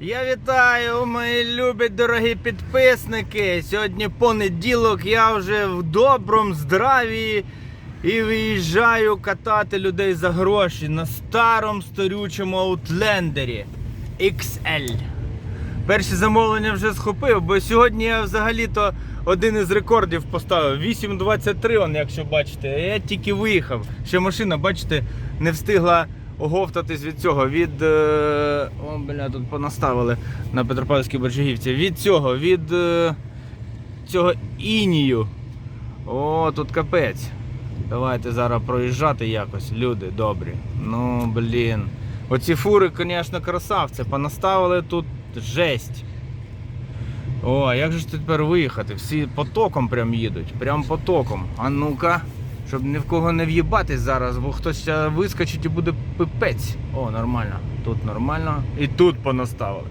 Я вітаю, мої любі дорогі підписники. Сьогодні понеділок, я вже в доброму здраві і виїжджаю катати людей за гроші на старому старючому аутлендері XL. Перші замовлення вже схопив, бо сьогодні я взагалі-то один із рекордів поставив. 8.23, он, якщо бачите. Я тільки виїхав. Ще машина, бачите, не встигла оговтатись від цього. Від. Е... О, бля, тут понаставили на Петропавлівській Боржигівці. Від цього, від е... цього інію. О, тут капець. Давайте зараз проїжджати якось, люди добрі. Ну, блін. Оці фури, звісно, красавці. Понаставили тут жесть. О, як же тепер виїхати? Всі потоком прям їдуть. Прям потоком. А ну-ка, щоб ні в кого не в'їбатись зараз, бо хтось вискочить і буде пипець. О, нормально. Тут нормально. І тут понаставили.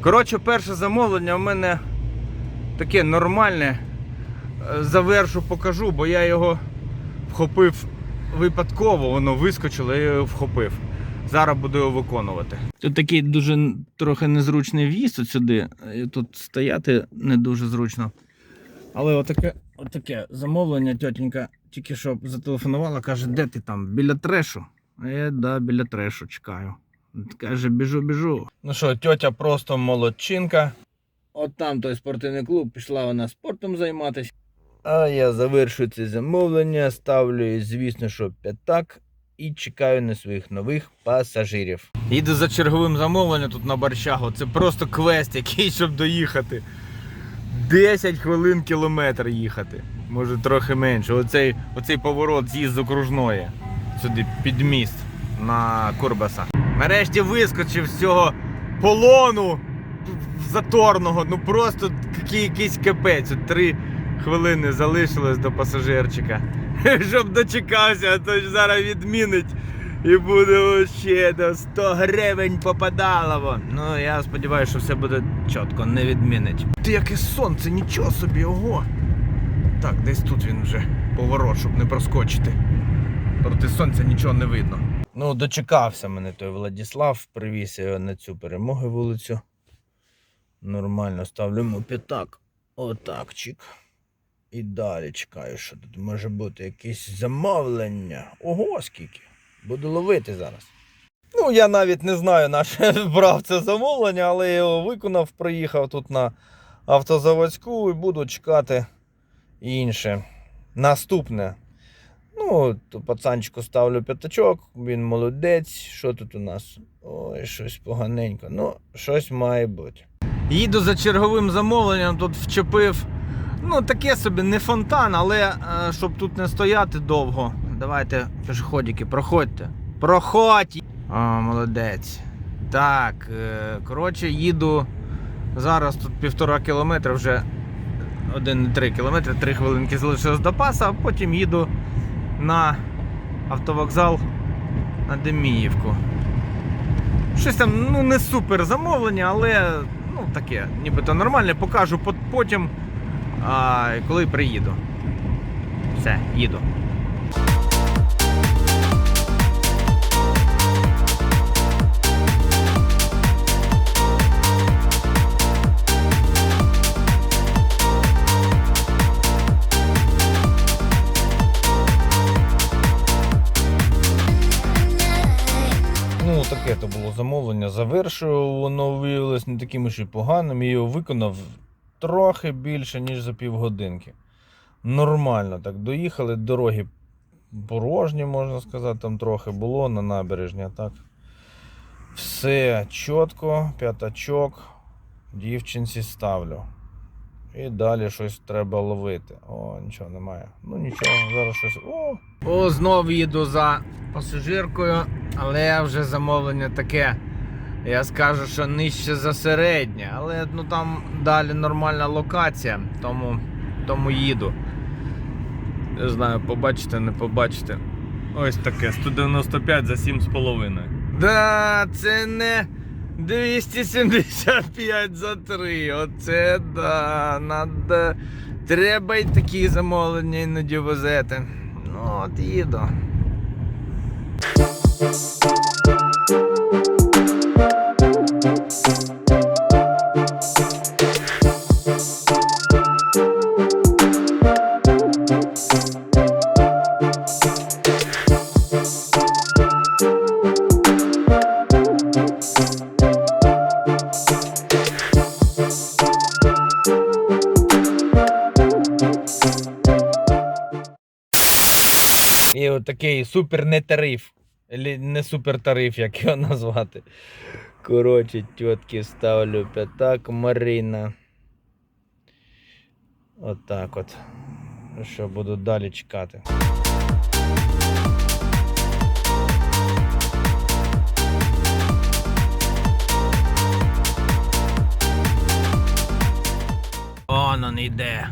Коротше, перше замовлення у мене таке нормальне. Е, Завершу, покажу, бо я його вхопив випадково, воно вискочило, я його вхопив. Зараз буду його виконувати. Тут такий дуже трохи незручний в'їзд от сюди. Тут стояти не дуже зручно. Але отаке, отаке замовлення тітенька тільки що зателефонувала, каже, де ти там? Біля трешу. А я да, біля трешу чекаю. Каже, біжу, біжу. Ну що, тьотя просто молодчинка. От там той спортивний клуб, пішла вона спортом займатися. А я завершую це замовлення, ставлю, звісно, що п'ятак і чекаю на своїх нових пасажирів. Їду за черговим замовленням тут на Борщагу. Це просто квест, який, щоб доїхати. 10 хвилин кілометр їхати. Може трохи менше. Оцей, оцей поворот з'їзд з окружної. Сюди під міст на Курбаса. Нарешті вискочив з цього полону заторного. Ну просто який- якийсь капець. От Три хвилини залишилось до пасажирчика. Щоб дочекався, а то ж зараз відмінить. І буде ще до 100 гривень попадало. Ну я сподіваюся, що все буде чітко, не відмінить. Ти яке сонце, нічого собі, ого. Так, десь тут він вже поворот, щоб не проскочити. Проти сонця нічого не видно. Ну, дочекався мене той Владіслав, привіз його на цю перемогу вулицю. Нормально ставлю йому п'ятак. Отак, чик. І далі чекаю, що тут може бути якесь замовлення. Ого, скільки. Буду ловити зараз. Ну, я навіть не знаю, наше брав це замовлення, але я його виконав, приїхав тут на автозаводську і буду чекати інше. Наступне. Ну, то пацанчику ставлю п'ятачок, він молодець. Що тут у нас? Ой, щось поганенько. Ну, щось має бути. Їду за черговим замовленням, тут вчепив. Ну, таке собі, не фонтан, але е, щоб тут не стояти довго. Давайте, пішоходики, проходьте. Проходь! О, молодець. Так, е, коротше, їду. Зараз тут півтора кілометра, вже 1,3 кілометри, 3 хвилинки залишилось до паса, а потім їду на автовокзал на Деміївку. Щось там ну, не супер замовлення, але ну, таке, нібито нормальне, покажу потім, а, коли приїду. Все, їду. Таке то було замовлення. Завершив, воно виявилось не таким уж і поганим. Я його виконав трохи більше, ніж за півгодинки. Нормально так. Доїхали, дороги порожні, можна сказати, там трохи було на набережні, так. Все чітко, п'ятачок, дівчинці ставлю. І далі щось треба ловити. О, нічого немає. Ну нічого, зараз щось. О! О, знов їду за пасажиркою, але вже замовлення таке. Я скажу, що нижче за середнє, але ну там далі нормальна локація, тому, тому їду. Не знаю, побачите, не побачите. Ось таке, 195 за 7,5. Да, це не 275 за 3. Оце да. Надо... Треба й такі замовлення іноді возити. Ну, от їду. Супер не тариф. Не супер тариф, як його назвати. Коротше, тітки ставлю п'ятак Марина. Отак от. Ну що, буду далі чекати. Он он іде.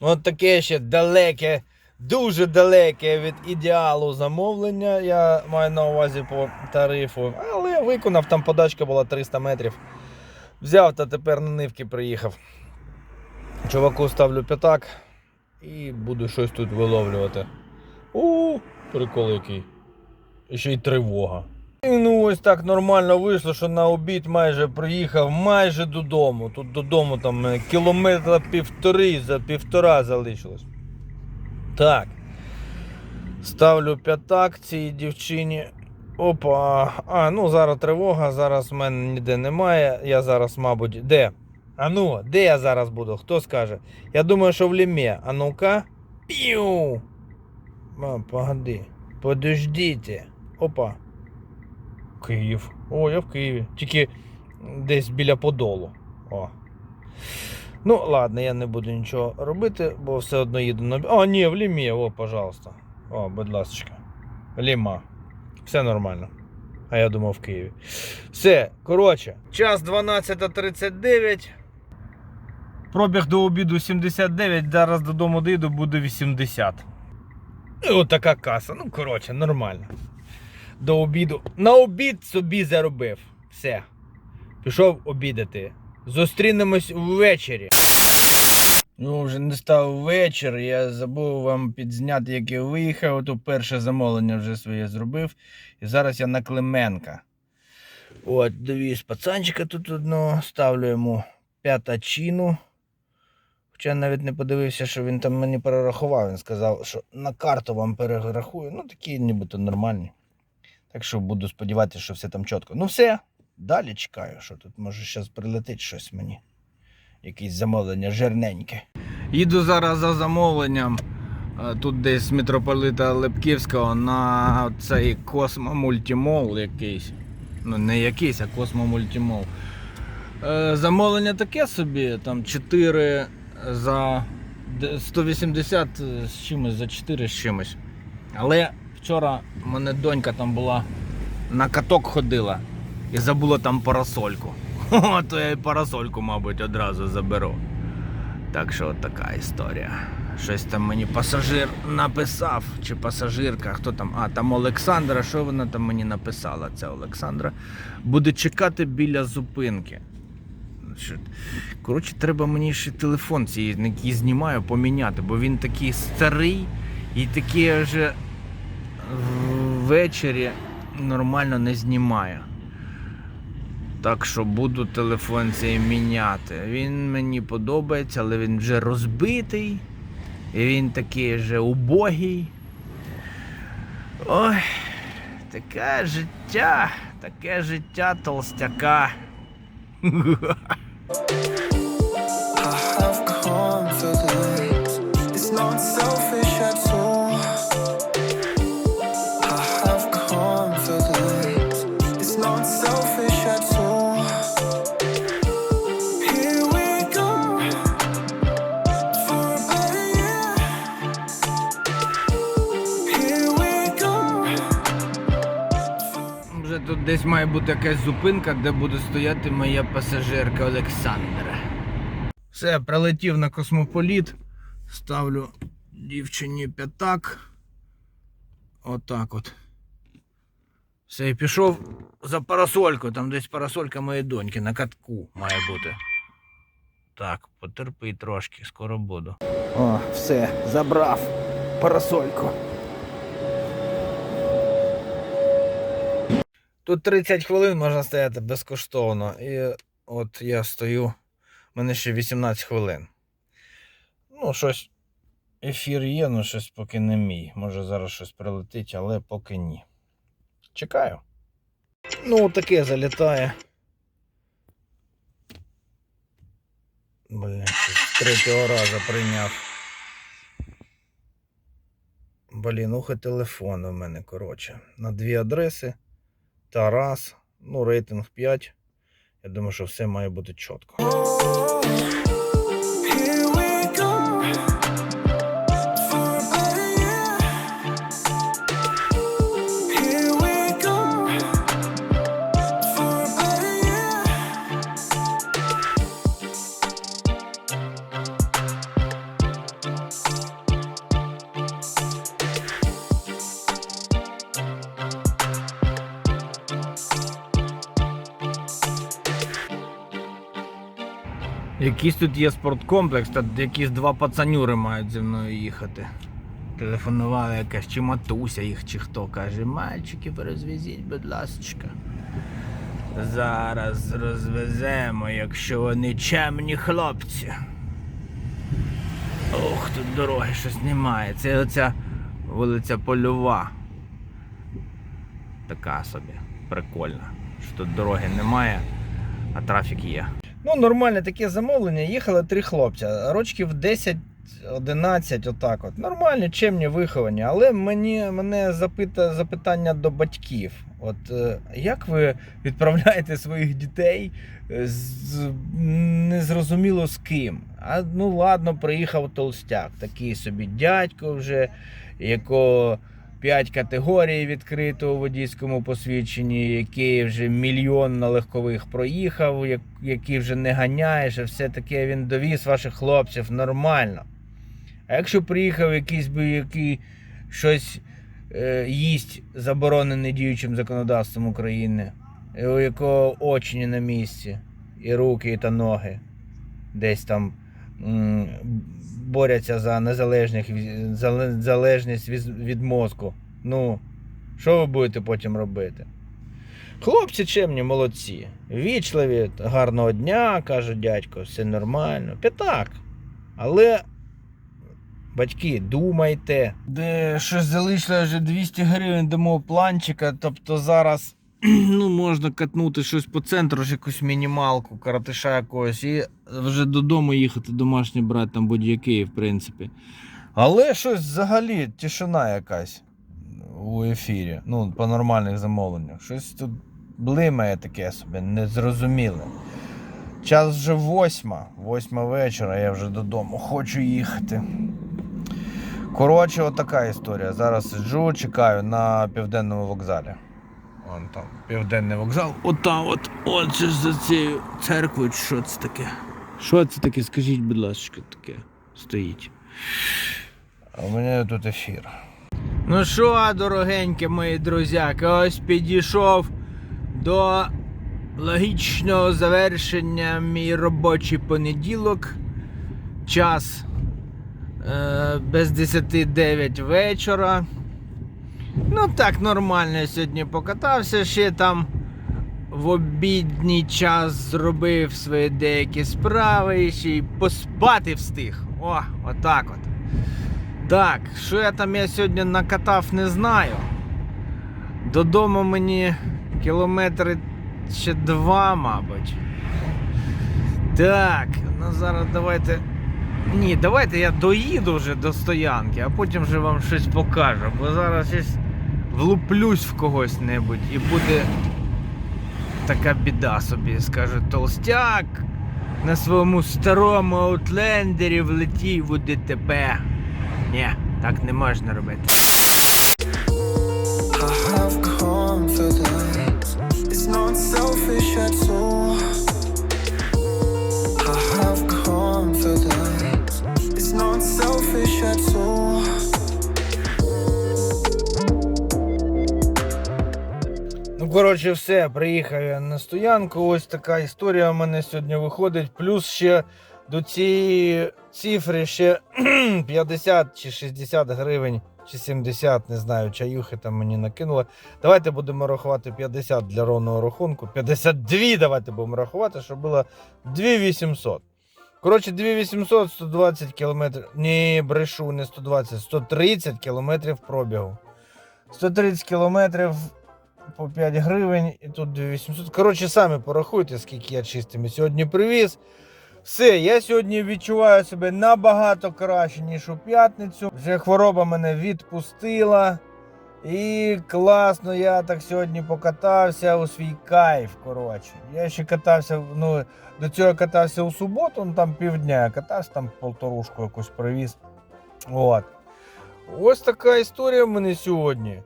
От таке ще далеке, дуже далеке від ідеалу замовлення. Я маю на увазі по тарифу. Але виконав, там подачка була 300 метрів. Взяв та тепер на нивки приїхав. Чуваку ставлю п'ятак і буду щось тут виловлювати. У, прикол який. Ще й тривога. І ну ось так нормально вийшло, що на обід майже приїхав майже додому. Тут додому там е, кілометра півтори, за півтора залишилось. Так. Ставлю п'ятак цій дівчині. Опа. А, ну зараз тривога, зараз в мене ніде немає. Я зараз, мабуть, де? А ну, де я зараз буду? Хто скаже? Я думаю, що в лімі. А ну-ка. Піу. А, погоди. Подождіть. Опа. Київ. О, я в Києві. Тільки десь біля Подолу. О. Ну, ладно, я не буду нічого робити, бо все одно їду на. А, ні, в Лімі, о, пожалуйста. О, будь ласка. Ліма. Все нормально. А я думав в Києві. Все, коротше, час 12.39. Пробіг до обіду 79, зараз додому дійду, буде 80. І от така каса. Ну, коротше, нормально. До обіду. На обід собі заробив. Все. Пішов обідати. Зустрінемось ввечері. Ну, вже не став вечір. Я забув вам підзняти, як я виїхав. То перше замовлення вже своє зробив. І зараз я на Клименка. От, довіз пацанчика тут одного, ставлю йому п'ятачину. Хоча навіть не подивився, що він там мені перерахував. Він сказав, що на карту вам перерахую. Ну, такі нібито нормальні. Так що буду сподіватися, що все там чітко. Ну все, далі чекаю, що тут може зараз прилетить щось мені. Якісь замовлення жирненьке. Їду зараз за замовленням. е, Тут десь митрополита Лепківського на цей Космо Мультимол якийсь. Ну, не якийсь, а Космо Мультимол. Е, Замовлення таке собі, там 4 за 180 з чимось, за 4 з чимось. Але вчора в мене донька там була на каток ходила і забула там парасольку. О, то я і парасольку, мабуть, одразу заберу. Так що от така історія. Щось там мені пасажир написав, чи пасажирка, хто там? А, там Олександра, що вона там мені написала? Це Олександра. Буде чекати біля зупинки. Коротше, треба мені ще телефон цей, який знімаю, поміняти, бо він такий старий і такий вже ввечері нормально не знімає. Так що буду телефон цей міняти. Він мені подобається, але він вже розбитий. І він такий вже убогий. Ой, таке життя, таке життя толстяка. десь має бути якась зупинка, де буде стояти моя пасажирка Олександра. Все, прилетів на космополіт. Ставлю дівчині п'ятак. Отак от. Все, і пішов за парасолькою. Там десь парасолька моєї доньки на катку має бути. Так, потерпи трошки, скоро буду. О, все, забрав парасольку. Тут 30 хвилин можна стояти безкоштовно. І от я стою, в мене ще 18 хвилин. Ну, щось. Ефір є, ну щось поки не мій. Може зараз щось прилетить, але поки ні. Чекаю. Ну, таке залітає. Блін, з третього разу прийняв. Блін, ух телефон у мене, коротше. На дві адреси. Тарас. Ну, рейтинг 5. Я думаю, що все має бути чітко. Якийсь тут є спорткомплекс, та якісь два пацанюри мають зі мною їхати. Телефонувала якась чи матуся їх, чи хто каже, мальчики, розвезіть, будь ласочка. Зараз розвеземо, якщо вони чемні хлопці. Ох, тут дороги щось немає. Це оця вулиця Польова. Така собі, прикольна. Що тут дороги немає, а трафік є. Ну, нормальне таке замовлення. Їхали три хлопця, рочків 10. 11, отак от. Нормальні, чемні виховані. Але мені, мене запита, запитання до батьків. От е, як ви відправляєте своїх дітей е, з незрозуміло з ким? А ну ладно, приїхав толстяк, такий собі дядько вже, якого 5 категорій відкрито у водійському посвідченні, який вже мільйон на легкових проїхав, як- який вже не ганяє, що все таке він довіз ваших хлопців нормально. А якщо приїхав якийсь би який щось е, їсть заборонене діючим законодавством України, у якого очі на місці, і руки, та ноги десь там м, борються за незалежних, залежність від, мозку. Ну, що ви будете потім робити? Хлопці чемні, молодці. Вічливі, гарного дня, каже дядько, все нормально. П'ятак. Але Батьки, думайте. Де щось залишило вже 200 гривень до мого планчика. Тобто зараз ну, можна катнути щось по центру, якусь мінімалку, каратиша якогось, і вже додому їхати, домашнє брати там будь-який, в принципі. Але щось взагалі тишина якась у ефірі. Ну, по нормальних замовленнях. Щось тут блимає таке собі, незрозуміле. Час вже восьма, восьма вечора, я вже додому хочу їхати. Коротше, отака історія. Зараз сиджу, чекаю на південному вокзалі. Вон там південний вокзал. Отам от, от же за цією церквою, що це таке? Що це таке? Скажіть, будь ласка, таке стоїть. А у мене тут ефір. Ну що, дорогенькі мої друзяки, ось підійшов до логічного завершення мій робочий понеділок. Час е, без 10-9 вечора. Ну так, нормально я сьогодні покатався, ще там в обідній час зробив свої деякі справи і ще й поспати встиг. О, отак от. Так, що я там я сьогодні накатав, не знаю. Додому мені кілометри ще два, мабуть. Так, ну зараз давайте. Ні, давайте я доїду вже до стоянки, а потім вже вам щось покажу. Бо зараз щось влуплюсь в когось небудь і буде така біда собі. Скажу, толстяк на своєму старому аутлендері влетів у ДТП. Ні, так не можна робити. Ну, коротше, все, приїхав я на стоянку. Ось така історія у мене сьогодні виходить. Плюс ще до цієї цифри ще 50 чи 60 гривень, чи 70, не знаю, чаюхи там мені накинули. Давайте будемо рахувати 50 для ровного рахунку. 52 давайте будемо рахувати, щоб було 2800. Коротше, 2800, 120 кілометрів. Ні, брешу, не 120, 130 кілометрів пробігу. 130 кілометрів по 5 гривень і тут 2800. Коротше, самі порахуйте, скільки я чистими сьогодні привіз. Все, я сьогодні відчуваю себе набагато краще, ніж у п'ятницю. Вже хвороба мене відпустила. І класно, я так сьогодні покатався у свій кайф. Коротше. Я ще катався, ну, до цього я катався у суботу, ну там півдня я катався, там полторушку якусь привіз. От. Ось така історія в мене сьогодні.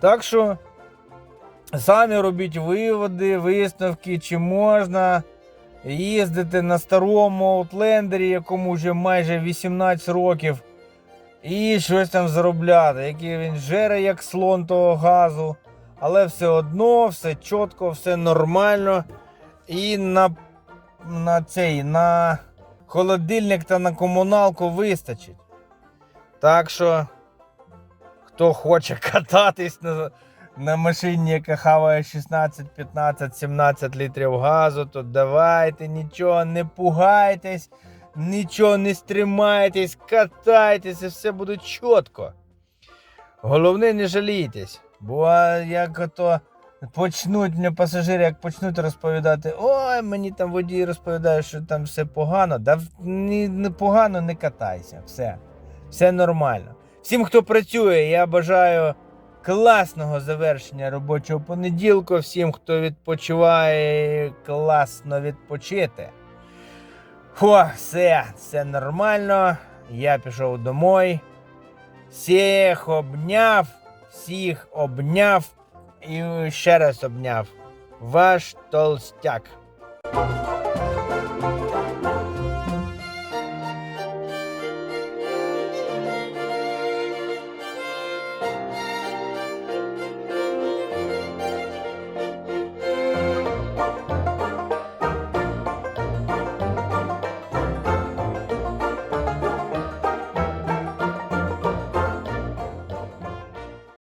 Так що самі робіть виводи, висновки, чи можна їздити на старому аутлендері, якому вже майже 18 років, і щось там заробляти. Який він жере, як слон того газу, але все одно, все чітко, все нормально. І на, на цей, на холодильник та на комуналку вистачить. Так що, хто хоче кататись на, на машині, яка хаває 16, 15, 17 літрів газу, то давайте нічого не пугайтесь, нічого не стримайтесь, катайтесь і все буде чітко. Головне, не жалійтесь. Бо як ото почнуть мені пасажири, як почнуть розповідати, ой, мені там водій розповідає, що там все погано. Да ні, не погано не катайся. Все. Все нормально. Всім, хто працює, я бажаю класного завершення робочого понеділку. Всім, хто відпочиває, класно відпочити. Фу, все, все нормально. Я пішов домой. Всіх обняв, всіх обняв і ще раз обняв. Ваш толстяк.